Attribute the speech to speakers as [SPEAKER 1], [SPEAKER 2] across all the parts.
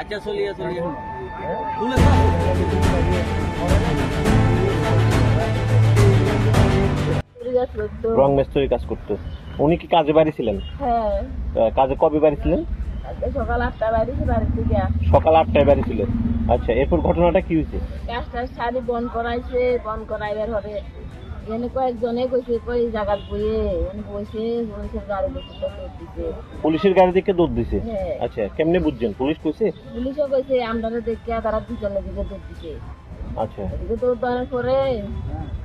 [SPEAKER 1] আচ্ছা চলিয়ে চলিয়ে। তুলে
[SPEAKER 2] রং মিস্ত্রি কাজ করতো। উনি কি কাজে বাড়ি ছিলেন?
[SPEAKER 3] হ্যাঁ।
[SPEAKER 2] কাজে কবে বাড়ি ছিলেন?
[SPEAKER 3] সকাল আটটা বাড়িতে বাড়ি থেকে
[SPEAKER 2] সকাল আটটায় বাড়ি ছিলেন। আচ্ছা এরপর ঘটনাটা কি হয়েছে?
[SPEAKER 3] কাজটা শাড়ি বন্ধ করাইছে বন্ধ করাইবার হবে। এখানে কয়েকজনে কইছে কই জায়গা বইয়ে? এখানে বইছে পুলিশের গাড়ি দেখে তো দৌড় দিছে।
[SPEAKER 2] পুলিশের গাড়ি থেকে দৌড় দিছে?
[SPEAKER 3] হ্যাঁ।
[SPEAKER 2] আচ্ছা কেমনে বুঝছেন? পুলিশ কইছে?
[SPEAKER 3] পুলিশও কইছে আমরা দেখে তারা দুজনের দিকে দৌড় দিছে।
[SPEAKER 2] আচ্ছা।
[SPEAKER 3] এদিকে দৌড় দেওয়ার পরে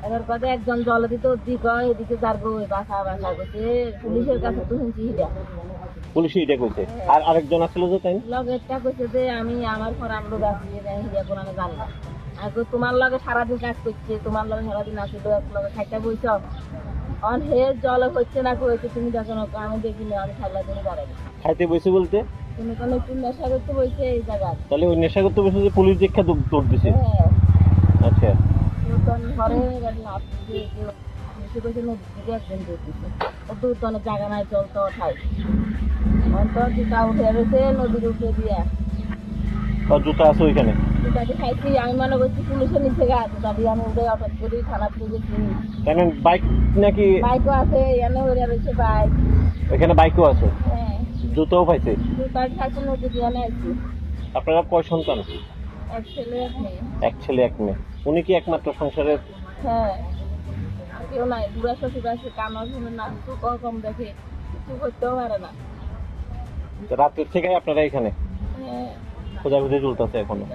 [SPEAKER 3] এবার কথা একজন জল দিতে ওদিকে এদিকে যার বই বাসা বাসা করছে। পুলিশের কাছে তো শুনছি এটা।
[SPEAKER 2] পুলিশ এটা কইছে। আর আরেকজন আসলে তো তাই
[SPEAKER 3] লগেরটা কইছে যে আমি আমার পর আমরা গাছি হিয়া কোরআনে জানি না। আর তোমার লগে সারাদিন কাজ করছে তোমার লগে সারাদিন আসি তো এক লগে খাইতে বইছ। অন হে জল হচ্ছে না কইছে তুমি দেখো না আমি দেখিনি আমি তুমি দাঁড়াই
[SPEAKER 2] খাইতে বসে বলতে?
[SPEAKER 3] তুমি কোনো একটু নেশা করতে বইছে এই জায়গায়।
[SPEAKER 2] তাহলে ওই নেশা করতে বসে যে পুলিশ দেখা দৌড় দিছে?
[SPEAKER 3] হ্যাঁ।
[SPEAKER 2] আচ্ছা।
[SPEAKER 3] তখন ঘরে ও দূর তো অনেক জায়গা নাই তো অন্তর জুতা উঠে রয়েছে নদীর উঠে দিয়া।
[SPEAKER 2] আর জুতা আছে ওইখানে?
[SPEAKER 3] আমি মনে করছি পুলিশের নিচে গা জুতা দিয়ে আমি হঠাৎ করে
[SPEAKER 2] কেন বাইক নাকি?
[SPEAKER 3] বাইকও আছে এনে উড়ে রয়েছে বাইক
[SPEAKER 2] এখানে বাইকও আছে?
[SPEAKER 3] হ্যাঁ।
[SPEAKER 2] জুতাও পাইছে?
[SPEAKER 3] নদী দিয়ে আছি।
[SPEAKER 2] আপনারা কয় সন্তান?
[SPEAKER 3] এক ছেলে এক মেয়ে।
[SPEAKER 2] এক ছেলে এক মেয়ে। উনি কি একমাত্র সংসারের?
[SPEAKER 3] হ্যাঁ। কেউ নাই বুড়া শ্বশুর আছে কানা শুনে না একটু কম দেখে কিছু করতেও পারে না।
[SPEAKER 2] রাত্রের থেকে আপনারা এখানে? খোঁজাখুঁজি চলতেছে
[SPEAKER 3] এখনও?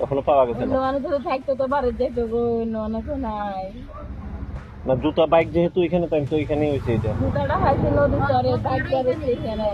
[SPEAKER 2] এখনও পাওয়া গেছে না?
[SPEAKER 3] থাকতো তো বাড়ির যেত গো অন্য অনেক নাই।
[SPEAKER 2] না জুতা বাইক যেহেতু এখানে তো এখানেই হয়েছে এটা।
[SPEAKER 3] জুতাটা খাইছি নদীর চরে বাইক চরে সেখানে